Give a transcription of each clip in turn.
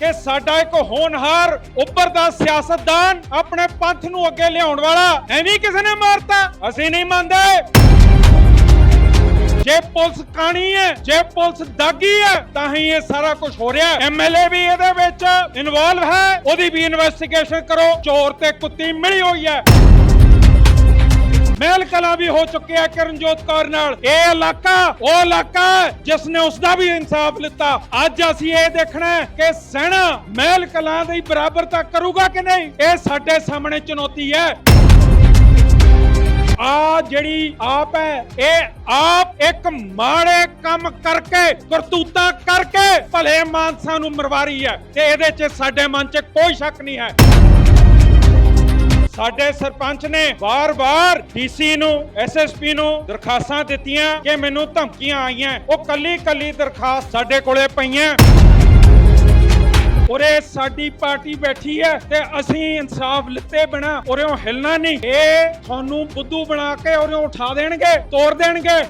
ਕਿ ਸਾਡਾ ਇੱਕ ਹੋਣਹਾਰ, ਉੱਭਰਦਾ ਸਿਆਸਤਦਾਨ ਆਪਣੇ ਪੰਥ ਨੂੰ ਅੱਗੇ ਲਿਆਉਣ ਵਾਲਾ ਐਵੇਂ ਕਿਸੇ ਨੇ ਮਾਰਤਾ? ਅਸੀਂ ਨਹੀਂ ਮੰਨਦੇ। ਜੇ ਪੁਲਿਸ ਕਾਣੀ ਹੈ, ਜੇ ਪੁਲਿਸ ਦਾਗੀ ਹੈ, ਤਾਂ ਹੀ ਇਹ ਸਾਰਾ ਕੁਝ ਹੋ ਰਿਹਾ ਐਮਐਲਏ ਵੀ ਇਹਦੇ ਵਿੱਚ ਇਨਵੋਲਵ ਹੈ। ਉਹਦੀ ਵੀ ਇਨਵੈਸਟੀਗੇਸ਼ਨ ਕਰੋ। ਚੋਰ ਤੇ ਕੁੱਤੀ ਮਿਲੀ ਹੋਈ ਹੈ। ਮਹਿਲ ਕਲਾਂ ਵੀ ਹੋ ਚੁੱਕਿਆ ਕਰਨਜੋਤ ਕੌਰ ਨਾਲ। ਇਹ ਇਲਾਕਾ, ਉਹ ਇਲਾਕਾ ਹੈ ਜਿਸ ਨੇ ਉਸ ਦਾ ਵੀ ਇਨਸਾਫ ਲਿੱਤਾ। ਅੱਜ ਅਸੀਂ ਇਹ ਦੇਖਣਾ ਕਿ ਸੈਨਾ ਮਹਿਲ ਕਲਾਂ ਦੀ ਬਰਾਬਰਤਾ ਕਰੂਗਾ ਕਿ ਨਹੀਂ? ਇਹ ਸਾਡੇ ਸਾਹਮਣੇ ਚੁਣੌਤੀ ਹੈ। ਆ ਜਿਹੜੀ ਆਪ ਹੈ, ਇਹ ਆਪ ਇੱਕ ਮਾੜੇ ਕੰਮ ਕਰਕੇ, ਕਰਤੂਤਾ ਕਰਕੇ ਭਲੇ ਮਾਨਸਾਂ ਨੂੰ ਮਰਵਾਰੀ ਹੈ। ਤੇ ਇਹਦੇ 'ਚ ਸਾਡੇ ਮਨ 'ਚ ਕੋਈ ਸ਼ੱਕ ਨਹੀਂ ਹੈ। ਸਾਡੇ ਸਰਪੰਚ ਨੇ ਵਾਰ-ਵਾਰ ਡੀਸੀ ਨੂੰ ਐਸਐਸਪੀ ਨੂੰ ਦਰਖਾਸਤਾਂ ਦਿੱਤੀਆਂ ਕਿ ਮੈਨੂੰ ਧਮਕੀਆਂ ਆਈਆਂ। ਉਹ ਕੱਲੀ-ਕੱਲੀ ਦਰਖਾਸਤ ਸਾਡੇ ਕੋਲੇ ਪਈਆਂ। ਉਰੇ ਸਾਡੀ ਪਾਰਟੀ ਬੈਠੀ ਹੈ ਤੇ ਅਸੀਂ ਇਨਸਾਫ ਲਿੱਤੇ ਬਿਨਾ ਉਰਿਓਂ ਹਿਲਣਾ ਨਹੀਂ। ਇਹ ਤੁਹਾਨੂੰ ਬੁੱਧੂ ਬਣਾ ਕੇ ਉਰਿਓਂ ਉਠਾ ਦੇਣਗੇ, ਤੋੜ ਦੇਣਗੇ।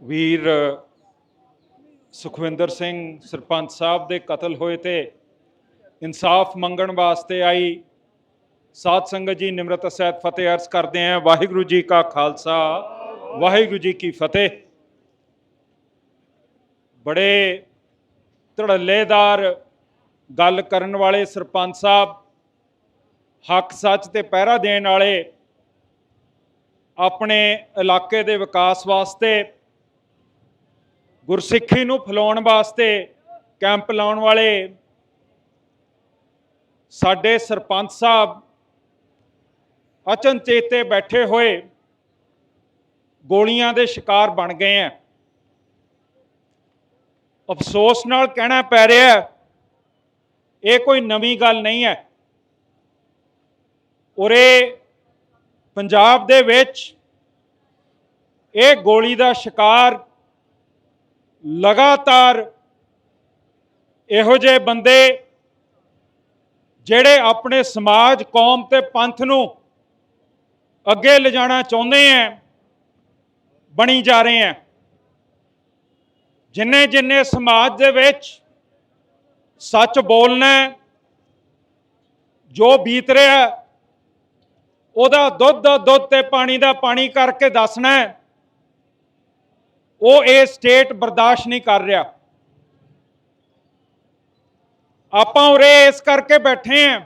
ਵੀਰ ਸੁਖਵਿੰਦਰ ਸਿੰਘ ਸਰਪੰਚ ਸਾਹਿਬ ਦੇ ਕਤਲ ਹੋਏ ਤੇ ਇਨਸਾਫ ਮੰਗਣ ਵਾਸਤੇ ਆਈ। ਸਾਧ ਸੰਗਤ ਜੀ, ਨਿਮਰਤ ਸਹਿਤ ਫਤਿਹ ਅਰਜ਼ ਕਰਦੇ ਆਂ ਵਾਹਿਗੁਰੂ ਜੀ ਕਾ ਖਾਲਸਾ, ਵਾਹਿਗੁਰੂ ਜੀ ਕੀ ਫਤਿਹ। ਬੜੇ ਧੜੱਲੇਦਾਰ ਗੱਲ ਕਰਨ ਵਾਲੇ ਸਰਪੰਚ ਸਾਹਿਬ, ਹੱਕ ਸੱਚ ਤੇ ਪਹਿਰਾ ਦੇਣ ਵਾਲੇ ਆਪਣੇ ਇਲਾਕੇ ਦੇ ਵਿਕਾਸ ਵਾਸਤੇ, ਗੁਰਸਿੱਖੀ ਨੂੰ ਫੈਲਾਉਣ ਵਾਸਤੇ, ਕੈਂਪ ਲਾਉਣ ਵਾਲੇ ਸਾਡੇ ਸਰਪੰਚ ਸਾਹਿਬ ਅਚਨਚੇਤੇ ਬੈਠੇ ਹੋਏ ਗੋਲੀਆਂ ਦੇ ਸ਼ਿਕਾਰ ਬਣ ਗਏ ਆ ਅਫਸੋਸ ਨਾਲ ਕਹਿਣਾ ਪੈ ਰਿਹਾ ਇਹ ਕੋਈ ਨਵੀਂ ਗੱਲ ਨਹੀਂ ਹੈ ਉਰੇ ਪੰਜਾਬ ਦੇ ਵਿੱਚ ਇਹ ਗੋਲੀ ਦਾ ਸ਼ਿਕਾਰ ਲਗਾਤਾਰ ਇਹੋ ਜਿਹੇ ਬੰਦੇ ਜਿਹੜੇ ਆਪਣੇ ਸਮਾਜ, ਕੌਮ ਤੇ ਪੰਥ ਨੂੰ ਅੱਗੇ ਲਿਜਾਣਾ ਚਾਹੁੰਦੇ ਆ ਬਣੀ ਜਾ ਰਹੇ ਆ ਜਿੰਨੇ ਜਿੰਨੇ ਸਮਾਜ ਦੇ ਵਿੱਚ ਸੱਚ ਬੋਲਣਾ ਜੋ ਬੀਤ ਰਿਹਾ ਉਹਦਾ ਦੁੱਧ ਦਾ ਦੁੱਧ ਤੇ ਪਾਣੀ ਦਾ ਪਾਣੀ ਕਰਕੇ ਦੱਸਣਾ ਉਹ ਇਹ ਸਟੇਟ ਬਰਦਾਸ਼ਤ ਨਹੀਂ ਕਰ ਰਿਹਾ। ਆਪਾਂ ਉਰੇ ਇਸ ਕਰਕੇ ਬੈਠੇ ਆਂ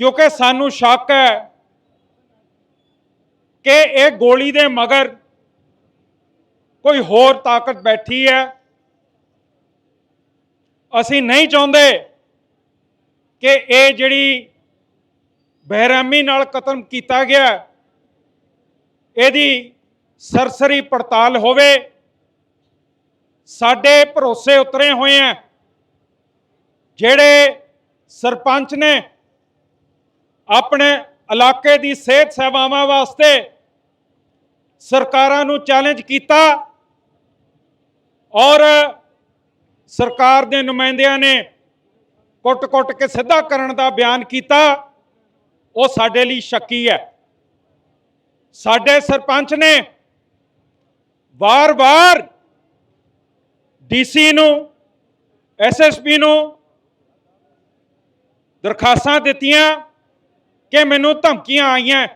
ਕਿਉਂਕਿ ਸਾਨੂੰ ਸ਼ੱਕ ਹੈ ਕਿ ਇਹ ਗੋਲੀ ਦੇ ਮਗਰ ਕੋਈ ਹੋਰ ਤਾਕਤ ਬੈਠੀ ਹੈ। ਅਸੀਂ ਨਹੀਂ ਚਾਹੁੰਦੇ ਕਿ ਇਹ ਜਿਹੜੀ ਬਹਿਰਾਮੀ ਨਾਲ ਕਤਲ ਕੀਤਾ ਗਿਆ, ਇਹਦੀ ਸਰਸਰੀ ਪੜਤਾਲ ਹੋਵੇ। ਸਾਡੇ ਭਰੋਸੇ ਉਤਰੇ ਹੋਏ ਆ। ਜਿਹੜੇ ਸਰਪੰਚ ਨੇ ਆਪਣੇ ਇਲਾਕੇ ਦੀ ਸਿਹਤ ਸੇਵਾਵਾਂ ਵਾਸਤੇ ਸਰਕਾਰਾਂ ਨੂੰ ਚੈਲੰਜ ਕੀਤਾ ਔਰ ਸਰਕਾਰ ਦੇ ਨੁਮਾਇੰਦਿਆਂ ਨੇ ਕੁੱਟ-ਕੁੱਟ ਕੇ ਸਿੱਧਾ ਕਰਨ ਦਾ ਬਿਆਨ ਕੀਤਾ, ਉਹ ਸਾਡੇ ਲਈ ਸ਼ੱਕੀ ਹੈ। ਸਾਡੇ ਸਰਪੰਚ ਨੇ ਵਾਰ-ਵਾਰ ਡੀਸੀ ਨੂੰ ਐਸਐਸਪੀ ਨੂੰ ਦਰਖਾਸਤਾਂ ਦਿੱਤੀਆਂ ਕਿ ਮੈਨੂੰ ਧਮਕੀਆਂ ਆਈਆਂ।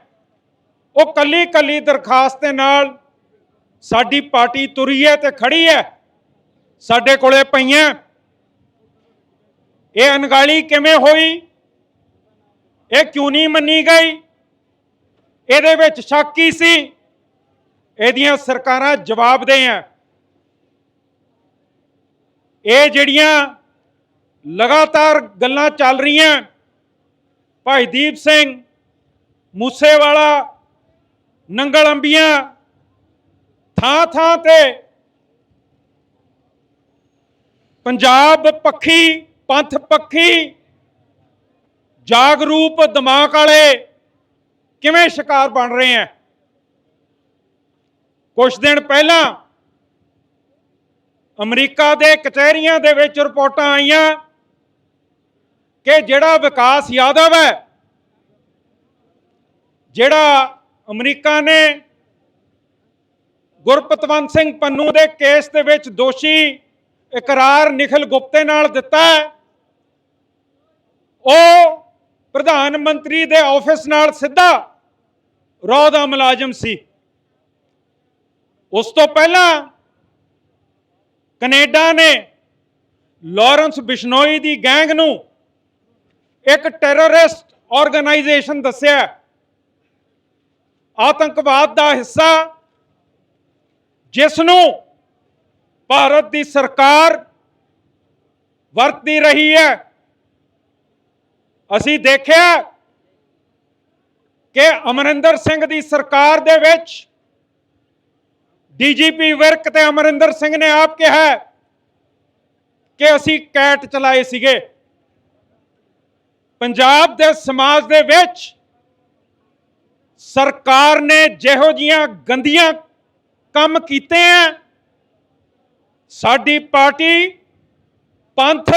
ਉਹ ਕੱਲੀ ਕੱਲੀ ਦਰਖਾਸਤ ਦੇ ਨਾਲ ਸਾਡੀ ਪਾਰਟੀ ਤੁਰੀ ਹੈ ਤੇ ਖੜੀ ਹੈ। ਸਾਡੇ ਕੋਲੇ ਪਈਆਂ। ਇਹ ਅਣਗਾਲੀ ਕਿਵੇਂ ਹੋਈ? ਇਹ ਕਿਉਂ ਨਹੀਂ ਮੰਨੀ ਗਈ? ਇਹਦੇ ਵਿੱਚ ਸ਼ੱਕ ਕੀ ਸੀ? ਇਹਦੀਆਂ ਸਰਕਾਰਾਂ ਜਵਾਬ ਦੇ ਆ। ਇਹ ਜਿਹੜੀਆਂ ਲਗਾਤਾਰ ਗੱਲਾਂ ਚੱਲ ਰਹੀਆਂ। ਭਾਈ ਦੀਪ ਸਿੰਘ, ਮੂਸੇਵਾਲਾ, ਨੰਗਲ ਅੰਬੀਆਂ, ਥਾਂ ਥਾਂ ਤੇ ਪੰਜਾਬ ਪੱਖੀ, ਪੰਥ ਪੱਖੀ ਜਾਗਰੂਪ ਦਿਮਾਗ ਵਾਲੇ ਕਿਵੇਂ ਸ਼ਿਕਾਰ ਬਣ ਰਹੇ ਆ ਕੁਝ ਦਿਨ ਪਹਿਲਾਂ ਅਮਰੀਕਾ ਦੇ ਕਚਹਿਰੀਆਂ ਦੇ ਵਿੱਚ ਰਿਪੋਰਟਾਂ ਆਈਆਂ। ਕਿ ਜਿਹੜਾ ਵਿਕਾਸ ਯਾਦਵ ਹੈ, ਜਿਹੜਾ ਅਮਰੀਕਾ ਨੇ ਗੁਰਪਤਵੰਤ ਸਿੰਘ ਪੰਨੂ ਦੇ ਕੇਸ ਦੇ ਵਿੱਚ ਦੋਸ਼ੀ ਇਕਰਾਰ ਨਿਖਿਲ ਗੁਪਤੇ ਨਾਲ ਦਿੱਤਾ ਹੈ, ਉਹ ਪ੍ਰਧਾਨ ਮੰਤਰੀ ਦੇ ਆਫਿਸ ਨਾਲ ਸਿੱਧਾ ਰੌ ਦਾ ਮੁਲਾਜ਼ਮ ਸੀ। ਉਸ ਤੋਂ ਪਹਿਲਾਂ ਕੈਨੇਡਾ ਨੇ ਲਾਰੈਂਸ ਬਿਸ਼ਨੋਈ ਦੀ ਗੈਂਗ ਨੂੰ ਇੱਕ ਟੈਰਰਿਸਟ ਆਰਗੇਨਾਈਜੇਸ਼ਨ ਦੱਸਿਆ ਆਤੰਕਵਾਦ ਦਾ ਹਿੱਸਾ ਜਿਸ ਨੂੰ ਭਾਰਤ ਦੀ ਸਰਕਾਰ ਵਰਤਦੀ ਰਹੀ ਹੈ। ਅਸੀਂ ਦੇਖਿਆ ਕਿ ਅਮਰਿੰਦਰ ਸਿੰਘ ਦੀ ਸਰਕਾਰ ਦੇ ਵਿੱਚ ਡੀਜੀਪੀ ਵਿਰਕ ਤੇ ਅਮਰਿੰਦਰ ਸਿੰਘ ਨੇ ਆਪ ਕਿਹਾ ਕਿ ਅਸੀਂ ਕੈਟ ਚਲਾਏ ਸੀਗੇ। ਪੰਜਾਬ ਦੇ ਸਮਾਜ ਦੇ ਵਿੱਚ ਸਰਕਾਰ ਨੇ ਜਿਹੋ ਜੀਆਂ ਗੰਦੀਆਂ ਕੰਮ ਕੀਤੇ ਆ, ਸਾਡੀ ਪਾਰਟੀ ਪੰਥ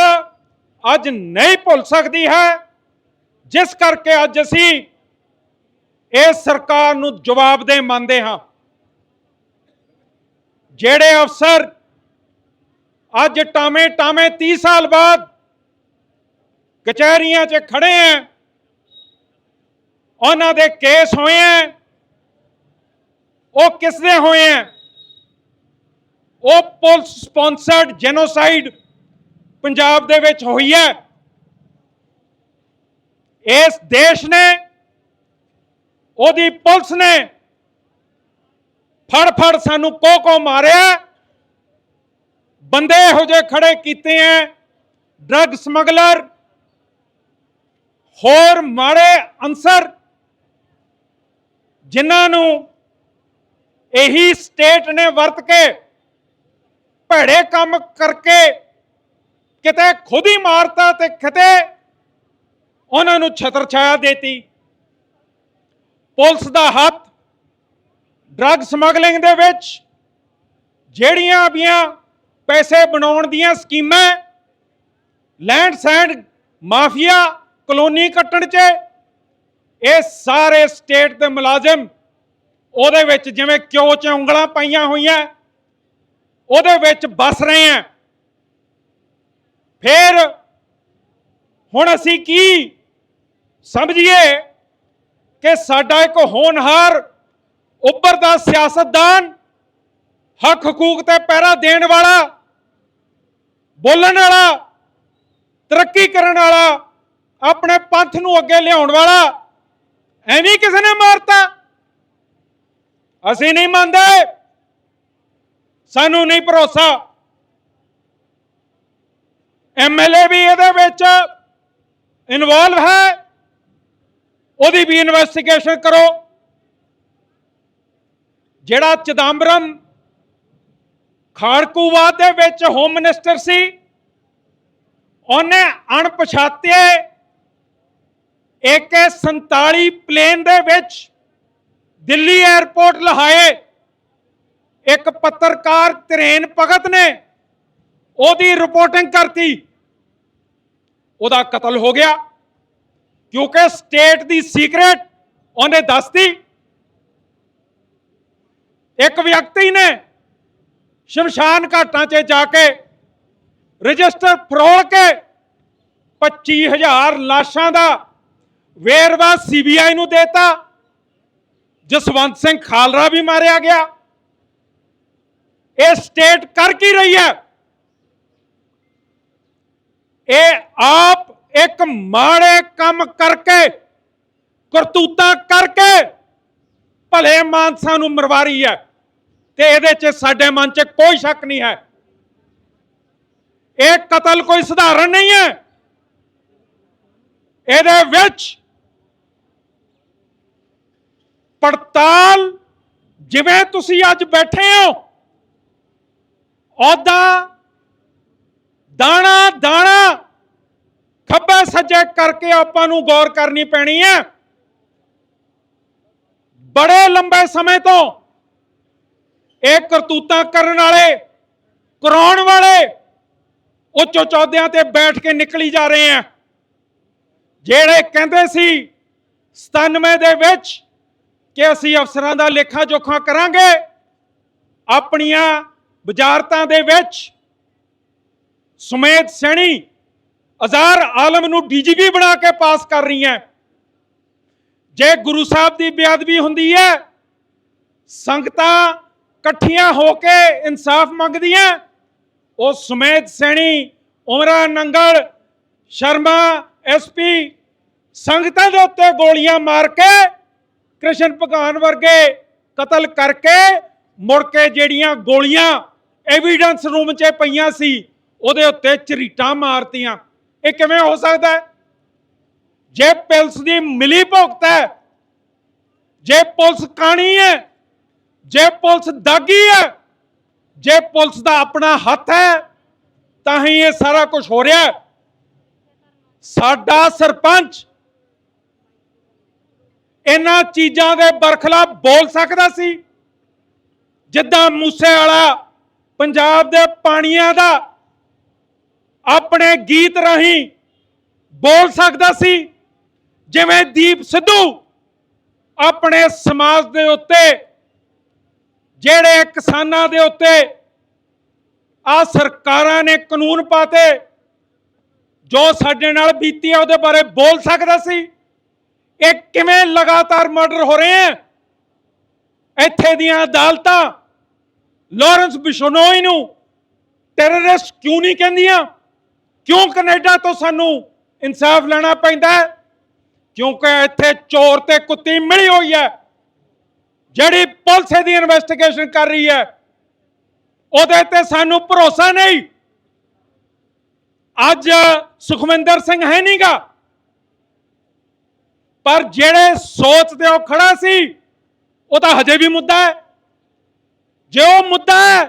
ਅੱਜ ਨਹੀਂ ਭੁੱਲ ਸਕਦੀ ਹੈ। ਜਿਸ ਕਰਕੇ ਅੱਜ ਅਸੀਂ ਇਸ ਸਰਕਾਰ ਨੂੰ ਜਵਾਬਦੇਹ ਮੰਨਦੇ ਹਾਂ। ਜਿਹੜੇ ਅਫਸਰ ਅੱਜ ਟਾਵੇਂ ਟਾਵੇਂ 30 ਸਾਲ ਬਾਅਦ ਕਚਹਿਰੀਆਂ 'ਚ ਖੜੇ ਆ। ਉਹਨਾਂ ਦੇ ਕੇਸ ਹੋਏ ਆ। ਉਹ ਕਿਸ ਦੇ ਹੋਏ ਆ? ਉਹ ਪੁਲਿਸ ਸਪਾਂਸਰਡ ਜੈਨੋਸਾਈਡ ਪੰਜਾਬ ਦੇ ਵਿੱਚ ਹੋਈ ਹੈ। ਇਸ ਦੇਸ਼ ਨੇ, ਉਹਦੀ ਪੁਲਿਸ ਨੇ ਫੜ ਫੜ ਸਾਨੂੰ ਕੋ ਕੋ ਮਾਰਿਆ। ਬੰਦੇ ਇਹੋ ਜਿਹੇ ਖੜੇ ਕੀਤੇ ਐ ਡਰੱਗ ਸਮਗਲਰ ਹੋਰ ਮਾੜੇ ਅਨਸਰ ਜਿਨ੍ਹਾਂ ਨੂੰ ਇਹੀ ਸਟੇਟ ਨੇ ਵਰਤ ਕੇ ਭੜੇ ਕੰਮ ਕਰਕੇ ਕਿਤੇ ਖੁਦ ਹੀ ਮਾਰਤਾ ਤੇ ਕਿਤੇ ਉਹਨਾਂ ਨੂੰ ਛਤਰ ਛਾਇਆ ਦੇਤੀ। ਪੁਲਿਸ ਦਾ ਹੱਥ ਡਰੱਗ ਸਮਗਲਿੰਗ ਦੇ ਵਿੱਚ, ਜਿਹੜੀਆਂ ਵੀਆਂ ਪੈਸੇ ਬਣਾਉਣ ਦੀਆਂ ਸਕੀਮਾਂ ਲੈਂਡ ਸੈਂਡ ਮਾਫੀਆ ਕਲੋਨੀ ਕੱਟਣ 'ਚ ਇਹ ਸਾਰੇ ਸਟੇਟ ਦੇ ਮੁਲਾਜ਼ਮ ਉਹਦੇ ਵਿੱਚ ਜਿਵੇਂ ਕਿਉ ਚ ਉਂਗਲਾਂ ਪਾਈਆਂ ਹੋਈਆਂ, ਉਹਦੇ ਵਿੱਚ ਵਸ ਰਹੇ ਆ। ਫਿਰ ਹੁਣ ਅਸੀਂ ਕੀ ਸਮਝੀਏ ਕਿ ਸਾਡਾ ਇੱਕ ਹੋਣਹਾਰ, ਉੱਭਰਦਾ ਸਿਆਸਤਦਾਨ, ਹੱਕ ਹਕੂਕ ਤੇ ਪਹਿਰਾ ਦੇਣ ਵਾਲਾ, ਬੋਲਣ ਵਾਲਾ, ਤਰੱਕੀ ਕਰਨ ਵਾਲਾ ਆਪਣੇ ਪੰਥ ਨੂੰ ਅੱਗੇ ਲਿਆਉਣ ਵਾਲਾ। ਐਵੇਂ ਕਿਸੇ ਨੇ ਮਾਰਤਾ। ਅਸੀਂ ਨਹੀਂ ਮੰਨਦੇ। ਸਾਨੂੰ ਨਹੀਂ ਭਰੋਸਾ। ਐਮਐਲਏ ਵੀ ਇਹਦੇ ਵਿੱਚ ਇਨਵੋਲਵ ਹੈ। ਉਹਦੀ ਵੀ ਇਨਵੈਸਟੀਗੇਸ਼ਨ ਕਰੋ। ਜਿਹੜਾ ਚਿਦੰਬਰਮ ਖਾੜਕੂਵਾਦ ਦੇ ਵਿੱਚ ਹੋਮ ਮਿਨਿਸਟਰ ਸੀ, ਉਹਨੇ ਅਣਪਛਾਤੇ AK47 ਪਲੇਨ ਦੇ ਵਿੱਚ ਦਿੱਲੀ 에ਅਰਪੋਰਟ ਲਹਾਏ। ਇੱਕ ਪੱਤਰਕਾਰ ਤਰੇਨ ਭਗਤ ਨੇ ਉਹਦੀ ਰਿਪੋਰਟਿੰਗ ਕਰਤੀ। ਉਹਦਾ ਕਤਲ ਹੋ ਗਿਆ। ਕਿਉਂਕਿ ਸਟੇਟ ਦੀ ਸੀਕ੍ਰੇਟ ਉਹਨੇ ਦੱਸਤੀ। ਇੱਕ ਵਿਅਕਤੀ ਨੇ ਸ਼ਮਸ਼ਾਨ ਘਾਟਾਂ 'ਚ ਜਾ ਕੇ ਰਜਿਸਟਰ ਫਰੋਲ ਕੇ 25000 ਲਾਸ਼ਾਂ ਦਾ ਵੇਰਵਾ ਸੀਬੀਆਈ ਨੂੰ ਦੇਤਾ। ਜਸਵੰਤ ਸਿੰਘ ਖਾਲਰਾ ਵੀ ਮਾਰਿਆ ਗਿਆ। ਇਹ ਸਟੇਟ ਕਰ ਕੀ ਰਹੀ ਹੈ? ਇਹ ਆਪ ਇੱਕ ਮਾੜੇ ਕੰਮ ਕਰਕੇ, ਕਰਤੂਤਾਂ ਕਰਕੇ ਭਲੇ ਮਾਨਸਾ ਨੂੰ ਮਰਵਾ ਰਹੀ ਹੈ। ਤੇ ਇਹਦੇ 'ਚ ਸਾਡੇ ਮਨ 'ਚ ਕੋਈ ਸ਼ੱਕ ਨਹੀਂ ਹੈ। ਇਹ ਕਤਲ ਕੋਈ ਸਧਾਰਨ ਨਹੀਂ ਹੈ। ਇਹਦੇ ਵਿੱਚ ਪੜਤਾਲ ਜਿਵੇਂ ਤੁਸੀਂ ਅੱਜ ਬੈਠੇ ਹੋ ਉਹਦਾ ਦਾਣਾ ਦਾਣਾ, ਖੱਬੇ ਸੱਜੇ ਕਰਕੇ ਆਪਾਂ ਨੂੰ ਗੌਰ ਕਰਨੀ ਪੈਣੀ ਹੈ। ਬੜੇ ਲੰਬੇ ਸਮੇਂ ਤੋਂ ਇਹ ਕਰਤੂਤਾਂ ਕਰਨ ਵਾਲੇ, ਕਰਾਉਣ ਵਾਲੇ ਉੱਚ ਚੌਦਿਆਂ ਤੇ ਬੈਠ ਕੇ ਨਿਕਲੀ ਜਾ ਰਹੇ ਆ ਜਿਹੜੇ ਕਹਿੰਦੇ ਸੀ 97 ਦੇ ਵਿੱਚ ਕਿ ਅਸੀਂ ਅਫਸਰਾਂ ਦਾ ਲੇਖਾ ਜੋਖਾ ਕਰਾਂਗੇ, ਆਪਣੀਆਂ ਵਜ਼ਾਰਤਾਂ ਦੇ ਵਿੱਚ ਸੁਮੇਧ ਸੈਣੀ ਅਜ਼ਾਰ ਆਲਮ ਨੂੰ ਡੀਜੀਪੀ ਬਣਾ ਕੇ ਪਾਸ ਕਰ ਰਹੀ ਹੈ। ਜੇ ਗੁਰੂ ਸਾਹਿਬ ਦੀ ਬੇਅਦਬੀ ਹੁੰਦੀ ਹੈ, ਸੰਗਤਾਂ ਇਕੱਠੀਆਂ ਹੋ ਕੇ ਇਨਸਾਫ ਮੰਗਦੀਆਂ, ਉਹ ਸੁਮੇਧ ਸੈਣੀ, ਉਮਰਾ ਨੰਗਲ, ਸ਼ਰਮਾ ਐਸਪੀ ਸੰਗਤਾਂ ਦੇ ਉੱਤੇ ਗੋਲੀਆਂ ਮਾਰ ਕੇ ਕ੍ਰਿਸ਼ਨ ਭਗਵਾਨ ਵਰਗੇ ਕਤਲ ਕਰਕੇ ਮੁੜ ਕੇ ਜਿਹੜੀਆਂ ਗੋਲੀਆਂ ਐਵੀਡੈਂਸ ਰੂਮ 'ਚ ਪਈਆਂ ਸੀ, ਉਹਦੇ ਉੱਤੇ ਚਰੀਟਾਂ ਮਾਰਤੀਆਂ। ਇਹ ਕਿਵੇਂ ਹੋ ਸਕਦਾ ਹੈ? ਜੇ ਪੁਲਿਸ ਦੀ ਮਿਲੀ ਭੁਗਤ ਹੈ, ਜੇ ਪੁਲਿਸ ਕਾਣੀ ਹੈ, ਜੇ ਪੁਲਿਸ ਦਾਗੀ ਹੈ, ਜੇ ਪੁਲਿਸ ਦਾ ਆਪਣਾ ਹੱਥ ਹੈ, ਤਾਂ ਹੀ ਇਹ ਸਾਰਾ ਕੁਝ ਹੋ ਰਿਹਾ ਸਾਡਾ ਸਰਪੰਚ ਇਹਨਾਂ ਚੀਜ਼ਾਂ ਦੇ ਬਰਖਲਾਫ ਬੋਲ ਸਕਦਾ ਸੀ। ਜਿੱਦਾਂ ਮੂਸੇ ਵਾਲਾ ਪੰਜਾਬ ਦੇ ਪਾਣੀਆਂ ਦਾ ਆਪਣੇ ਗੀਤ ਰਾਹੀਂ ਬੋਲ ਸਕਦਾ ਸੀ। ਜਿਵੇਂ ਦੀਪ ਸਿੱਧੂ ਆਪਣੇ ਸਮਾਜ ਦੇ ਉੱਤੇ, ਜਿਹੜੇ ਕਿਸਾਨਾਂ ਦੇ ਉੱਤੇ ਆ ਸਰਕਾਰਾਂ ਨੇ ਕਾਨੂੰਨ ਪਾਤੇ, ਜੋ ਸਾਡੇ ਨਾਲ ਬੀਤੀ ਆ ਉਹਦੇ ਬਾਰੇ ਬੋਲ ਸਕਦਾ ਸੀ। ਇਹ ਕਿਵੇਂ ਲਗਾਤਾਰ ਮਰਡਰ ਹੋ ਰਹੇ ਹੈ? ਇੱਥੇ ਦੀਆਂ ਅਦਾਲਤਾਂ, ਲਾਰੈਂਸ ਬਿਸ਼ਨੋਈ ਨੂੰ ਟੈਰਰਿਸਟ ਕਿਉਂ ਨਹੀਂ ਕਹਿੰਦੀਆਂ? ਕਿਉਂ ਕੈਨੇਡਾ ਤੋਂ ਸਾਨੂੰ ਇਨਸਾਫ ਲੈਣਾ ਪੈਂਦਾ ਹੈ? ਕਿਉਂਕਿ ਇੱਥੇ ਚੋਰ ਤੇ ਕੁੱਤੀ ਮਿਲੀ ਹੋਈ ਹੈ, ਜਿਹੜੀ ਪੁਲਿਸ ਦੀ ਇਨਵੈਸਟੀਗੇਸ਼ਨ ਕਰ ਰਹੀ ਹੈ। ਉਹਦੇ ਤੇ ਸਾਨੂੰ ਭਰੋਸਾ ਨਹੀਂ। ਅੱਜ ਸੁਖਵਿੰਦਰ ਸਿੰਘ ਹੈ ਨਹੀਂਗਾ ਪਰ ਜਿਹੜੇ ਸੋਚ ਤੇ ਉਹ ਖੜਾ ਸੀ, ਉਹ ਤਾਂ ਹਜੇ ਵੀ ਮੁੱਦਾ ਹੈ। ਜੇ ਉਹ ਮੁੱਦਾ ਹੈ,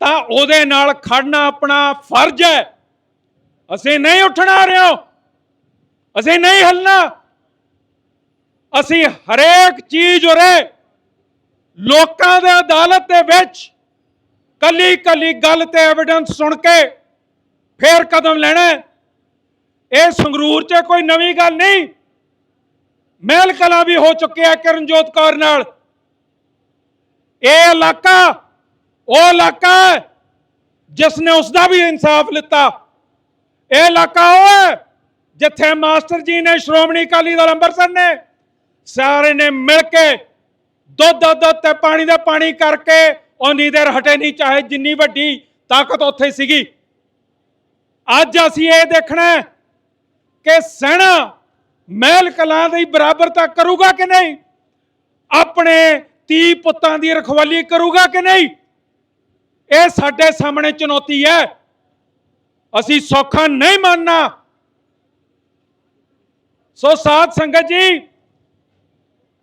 ਤਾਂ ਉਹਦੇ ਨਾਲ ਖੜਨਾ ਆਪਣਾ ਫਰਜ਼ ਹੈ। ਅਸੀਂ ਨਹੀਂ ਉੱਠਣਾ ਰਿਓ, ਅਸੀਂ ਨਹੀਂ ਹੱਲਣਾ। ਅਸੀਂ ਹਰੇਕ ਚੀਜ਼ ਉਰੇ ਲੋਕਾਂ ਦੇ ਅਦਾਲਤ ਦੇ ਵਿੱਚ ਕੱਲੀ ਕੱਲੀ ਗੱਲ ਤੇ ਐਵੀਡੈਂਸ ਸੁਣ ਕੇ ਫੇਰ ਕਦਮ ਲੈਣਾ ਹੈ। ਇਹ ਸੰਗਰੂਰ 'ਚ ਕੋਈ ਨਵੀਂ ਗੱਲ ਨਹੀਂ। ਮਹਿਲ ਕਲਾ ਵੀ ਹੋ ਚੁੱਕਿਆ ਕਿਰਨਜੋਤ ਕੌਰ ਨਾਲ। ਇਹ ਇਲਾਕਾ, ਉਹ ਇਲਾਕਾ ਹੈ ਜਿਸ ਨੇ ਉਸ ਦਾ ਵੀ ਇਨਸਾਫ ਲਿੱਤਾ। ਇਹ ਇਲਾਕਾ ਉਹ ਹੈ ਜਿੱਥੇ ਮਾਸਟਰ ਜੀ ਨੇ, ਸ਼੍ਰੋਮਣੀ ਅਕਾਲੀ ਦਲ ਅੰਮ੍ਰਿਤਸਰ ਨੇ ਸਾਰੇ ਨੇ ਮਿਲ ਕੇ ਦੁੱਧ ਦਾ ਦੁੱਧ ਤੇ ਪਾਣੀ ਦਾ ਪਾਣੀ ਕਰਕੇ ਉਨੀ ਦੇਰ ਹਟੇ ਨਹੀਂ, ਚਾਹੇ ਜਿੰਨੀ ਵੱਡੀ ਤਾਕਤ ਉੱਥੇ ਸੀਗੀ। ਅੱਜ ਅਸੀਂ ਇਹ ਦੇਖਣਾ ਕਿ ਸੈਨਾ ਮਹਿਲ ਕਲਾਂ ਦੀ ਬਰਾਬਰਤਾ ਕਰੂਗਾ ਕਿ ਨਹੀਂ? ਆਪਣੇ ਤੀ ਪੁੱਤਾਂ ਦੀ ਰਖਵਾਲੀ ਕਰੂਗਾ ਕਿ ਨਹੀਂ? ਇਹ ਸਾਡੇ ਸਾਹਮਣੇ ਚੁਣੌਤੀ ਹੈ। ਅਸੀਂ ਸੌਖਾ ਨਹੀਂ ਮੰਨਣਾ। ਸੋ ਸਾਧ ਸੰਗਤ ਜੀ,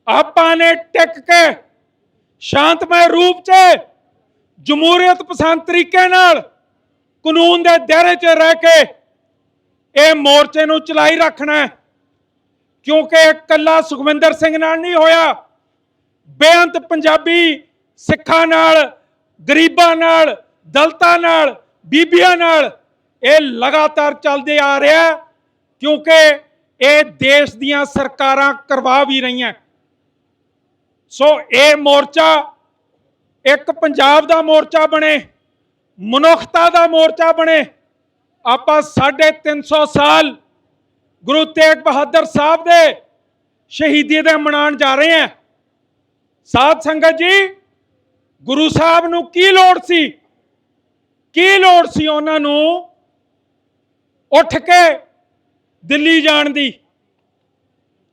ਆਪਾਂ ਨੇ ਟਿਕ ਕੇ ਸ਼ਾਂਤਮਈ ਰੂਪ 'ਚ, ਜਮਹੂਰੀਅਤ ਪਸੰਦ ਤਰੀਕੇ ਨਾਲ ਕਾਨੂੰਨ ਦੇ ਦਾਇਰੇ 'ਚ ਰਹਿ ਕੇ ਇਹ ਮੋਰਚੇ ਨੂੰ ਚਲਾਈ ਰੱਖਣਾ ਕਿਉਂਕਿ ਇਕੱਲਾ ਸੁਖਵਿੰਦਰ ਸਿੰਘ ਨਾਲ ਨਹੀਂ ਹੋਇਆ। ਬੇਅੰਤ ਪੰਜਾਬੀ ਸਿੱਖਾਂ ਨਾਲ, ਗਰੀਬਾਂ ਨਾਲ, ਦਲਤਾਂ ਨਾਲ, ਬੀਬੀਆਂ ਨਾਲ ਇਹ ਲਗਾਤਾਰ ਚੱਲਦੇ ਆ ਰਿਹਾ ਕਿਉਂਕਿ ਇਹ ਦੇਸ਼ ਦੀਆਂ ਸਰਕਾਰਾਂ ਕਰਵਾ ਵੀ ਰਹੀਆਂ। ਸੋ ਇਹ ਮੋਰਚਾ ਇੱਕ ਪੰਜਾਬ ਦਾ ਮੋਰਚਾ ਬਣੇ, ਮਨੁੱਖਤਾ ਦਾ ਮੋਰਚਾ ਬਣੇ ਆਪਾਂ 350 ਸਾਲ ਗੁਰੂ ਤੇਗ ਬਹਾਦਰ ਸਾਹਿਬ ਦੇ ਸ਼ਹੀਦੀ ਦੇ ਮਨਾਉਣ ਜਾ ਰਹੇ ਹਾਂ। ਸਾਧ ਸੰਗਤ ਜੀ, ਗੁਰੂ ਸਾਹਿਬ ਨੂੰ ਕੀ ਲੋੜ ਸੀ? ਕੀ ਲੋੜ ਸੀ ਉਹਨਾਂ ਨੂੰ ਉੱਠ ਕੇ ਦਿੱਲੀ ਜਾਣ ਦੀ?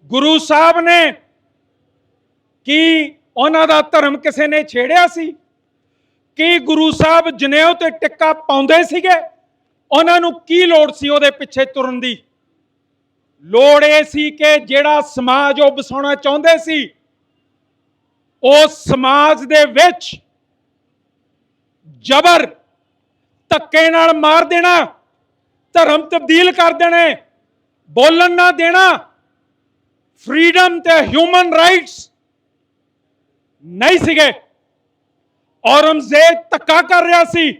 ਗੁਰੂ ਸਾਹਿਬ ਨੇ ਕੀ ਉਹਨਾਂ ਦਾ ਧਰਮ ਕਿਸੇ ਨੇ ਛੇੜਿਆ ਸੀ? ਕੀ ਗੁਰੂ ਸਾਹਿਬ ਜਨੇਊ ਤੇ ਟਿੱਕਾ ਪਾਉਂਦੇ ਸੀਗੇ? ਉਹਨਾਂ ਨੂੰ ਕੀ ਲੋੜ ਸੀ ਉਹਦੇ ਪਿੱਛੇ ਤੁਰਨ ਦੀ? ਲੋੜ ਇਹ ਸੀ ਕਿ ਜਿਹੜਾ ਸਮਾਜ ਉਹ ਬਸਾਉਣਾ ਚਾਹੁੰਦੇ ਸੀ ਉਸ ਸਮਾਜ ਦੇ ਵਿੱਚ ਜ਼ਬਰ ਧੱਕੇ ਨਾਲ ਮਾਰ ਦੇਣਾ, ਧਰਮ ਤਬਦੀਲ ਕਰ ਦੇਣੇ, ਬੋਲਣ ਨਾ ਦੇਣਾ ਫਰੀडम ਤੇ ਹਿਊਮਨ ਰਾਈਟਸ ਨਹੀਂ ਸੀਗੇ। ਔਰੰਗਜ਼ੇਬ ਧੱਕਾ ਕਰ ਰਿਹਾ ਸੀ।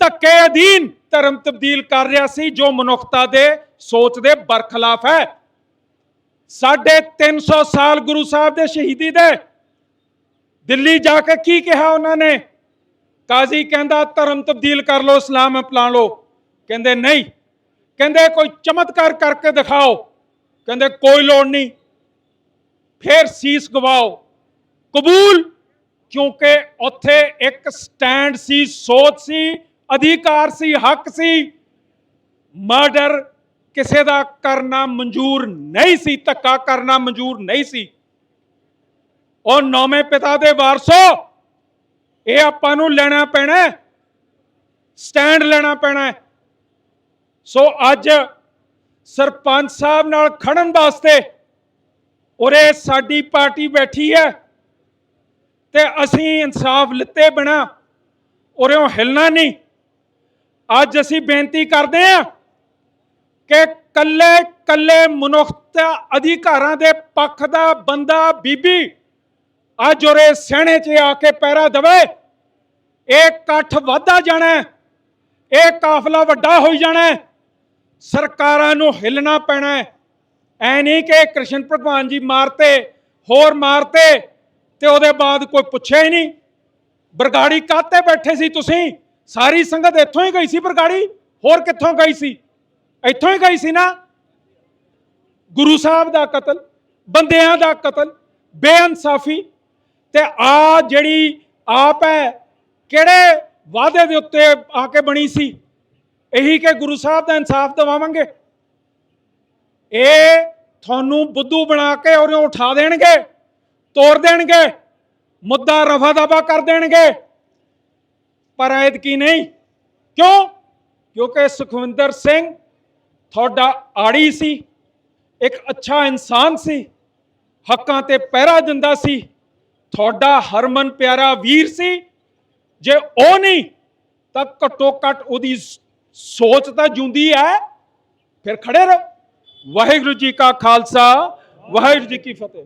ਧੱਕੇ ਅਧੀਨ ਧਰਮ ਤਬਦੀਲ ਕਰ ਰਿਹਾ ਸੀ, ਜੋ ਮਨੁੱਖਤਾ ਦੇ ਸੋਚ ਦੇ ਬਰਖਲਾਫ ਹੈ। ਸਾਢੇ 300 ਸਾਲ ਗੁਰੂ ਸਾਹਿਬ ਦੇ ਸ਼ਹੀਦੀ ਦੇ ਦਿੱਲੀ ਜਾ ਕੇ ਕੀ ਕਿਹਾ ਉਹਨਾਂ ਨੇ? ਕਾਜ਼ੀ ਕਹਿੰਦਾ, ਧਰਮ ਤਬਦੀਲ ਕਰ ਲਓ, ਇਸਲਾਮ ਅਪਣਾ ਲਓ। ਕਹਿੰਦੇ, ਨਹੀਂ। ਕਹਿੰਦੇ, ਕੋਈ ਚਮਤਕਾਰ ਕਰਕੇ ਦਿਖਾਓ। ਕਹਿੰਦੇ, ਕੋਈ ਲੋੜ ਨਹੀਂ। ਫਿਰ ਸੀਸ ਗਵਾਓ। ਕਬੂਲ? ਕਿਉਂਕਿ ਉੱਥੇ ਇੱਕ ਸਟੈਂਡ ਸੀ, ਸੋਚ ਸੀ ਅਧਿਕਾਰ ਸੀ, ਹੱਕ ਸੀ, ਮਰਡਰ ਕਿਸੇ ਦਾ ਕਰਨਾ ਮਨਜ਼ੂਰ ਨਹੀਂ ਸੀ, ਧੱਕਾ ਕਰਨਾ ਮਨਜ਼ੂਰ ਨਹੀਂ ਸੀ। ਉਹ ਨੌਵੇਂ ਪਿਤਾ ਦੇ ਵਾਰਸੋ, ਇਹ ਆਪਾਂ ਨੂੰ ਲੈਣਾ ਪੈਣਾ ਸਟੈਂਡ ਲੈਣਾ ਪੈਣਾ ਸੋ ਅੱਜ ਸਰਪੰਚ ਸਾਹਿਬ ਨਾਲ ਖੜਨ ਵਾਸਤੇ ਉਰੇ ਸਾਡੀ ਪਾਰਟੀ ਬੈਠੀ ਹੈ ਤੇ ਅਸੀਂ ਇਨਸਾਫ ਲਿੱਤੇ ਬਿਨਾ ਉਰਿਓਂ ਹਿਲਣਾ ਨਹੀਂ। ਅੱਜ ਅਸੀਂ ਬੇਨਤੀ ਕਰਦੇ ਹਾਂ ਕਿ ਕੱਲੇ ਕੱਲੇ ਮਨੁੱਖਤਾ ਅਧਿਕਾਰਾਂ ਦੇ ਪੱਖ ਦਾ ਬੰਦਾ ਬੀਬੀ ਅੱਜ ਉਰੇ ਸਹਿਣੇ 'ਚ ਆ ਕੇ ਪਹਿਰਾ ਦਵੇ। ਇਹ ਇਕੱਠ ਵਧਦਾ ਜਾਣਾ ਇਹ ਕਾਫਲਾ ਵੱਡਾ ਹੋਈ ਜਾਣਾ ਸਰਕਾਰਾਂ ਨੂੰ ਹਿੱਲਣਾ ਪੈਣਾ ਹੈ। ਐ ਨਹੀਂ ਕਿ ਕ੍ਰਿਸ਼ਨ ਭਗਵਾਨ ਜੀ ਮਾਰਤੇ, ਹੋਰ ਮਾਰਤੇ ਤੇ ਉਹਦੇ ਬਾਅਦ ਕੋਈ ਪੁੱਛਿਆ ਹੀ ਨਹੀਂ। ਬਰਗਾੜੀ ਕਾਤੇ ਬੈਠੇ ਸੀ ਤੁਸੀਂ? ਸਾਰੀ ਸੰਗਤ ਇੱਥੋਂ ਹੀ ਗਈ ਸੀ ਪ੍ਰਗਾੜੀ ਹੋਰ ਕਿੱਥੋਂ ਗਈ ਸੀ? ਇੱਥੋਂ ਹੀ ਗਈ ਸੀ ਨਾ? ਗੁਰੂ ਸਾਹਿਬ ਦਾ ਕਤਲ, ਬੰਦਿਆਂ ਦਾ ਕਤਲ, ਬੇਇਨਸਾਫੀ ਤੇ ਆ ਜਿਹੜੀ ਆਪ ਹੈ, ਕਿਹੜੇ ਵਾਅਦੇ ਦੇ ਉੱਤੇ ਆ ਕੇ ਬਣੀ ਸੀ? ਇਹੀ ਕਿ ਗੁਰੂ ਸਾਹਿਬ ਦਾ ਇਨਸਾਫ ਦਿਵਾਵਾਂਗੇ? ਇਹ ਤੁਹਾਨੂੰ ਬੁੱਧੂ ਬਣਾ ਕੇ ਔਰ ਉਠਾ ਦੇਣਗੇ ਤੋੜ ਦੇਣਗੇ, ਮੁੱਦਾ ਰਫਾ ਦਫਾ ਕਰ ਦੇਣਗੇ। ਪਰ ਐਤਕੀ ਨਹੀਂ। ਕਿਉਂ? ਕਿਉਂਕਿ ਸੁਖਵਿੰਦਰ ਸਿੰਘ ਤੁਹਾਡਾ ਆੜੀ ਸੀ, ਇੱਕ ਅੱਛਾ ਇਨਸਾਨ ਸੀ, ਹੱਕਾਂ ਤੇ ਪਹਿਰਾ ਦਿੰਦਾ ਸੀ। ਤੁਹਾਡਾ ਹਰਮਨ ਪਿਆਰਾ ਵੀਰ ਸੀ। ਜੇ ਉਹ ਨਹੀਂ, ਤਾਂ ਘੱਟੋ ਘੱਟ ਉਹਦੀ ਸੋਚ ਤਾਂ ਜੁੰਦੀ ਹੈ। ਫਿਰ ਖੜੇ ਰਹੋ। ਵਾਹਿਗੁਰੂ ਜੀ ਕਾ ਖਾਲਸਾ, ਵਾਹਿਗੁਰੂ ਜੀ ਕੀ ਫਤਿਹ।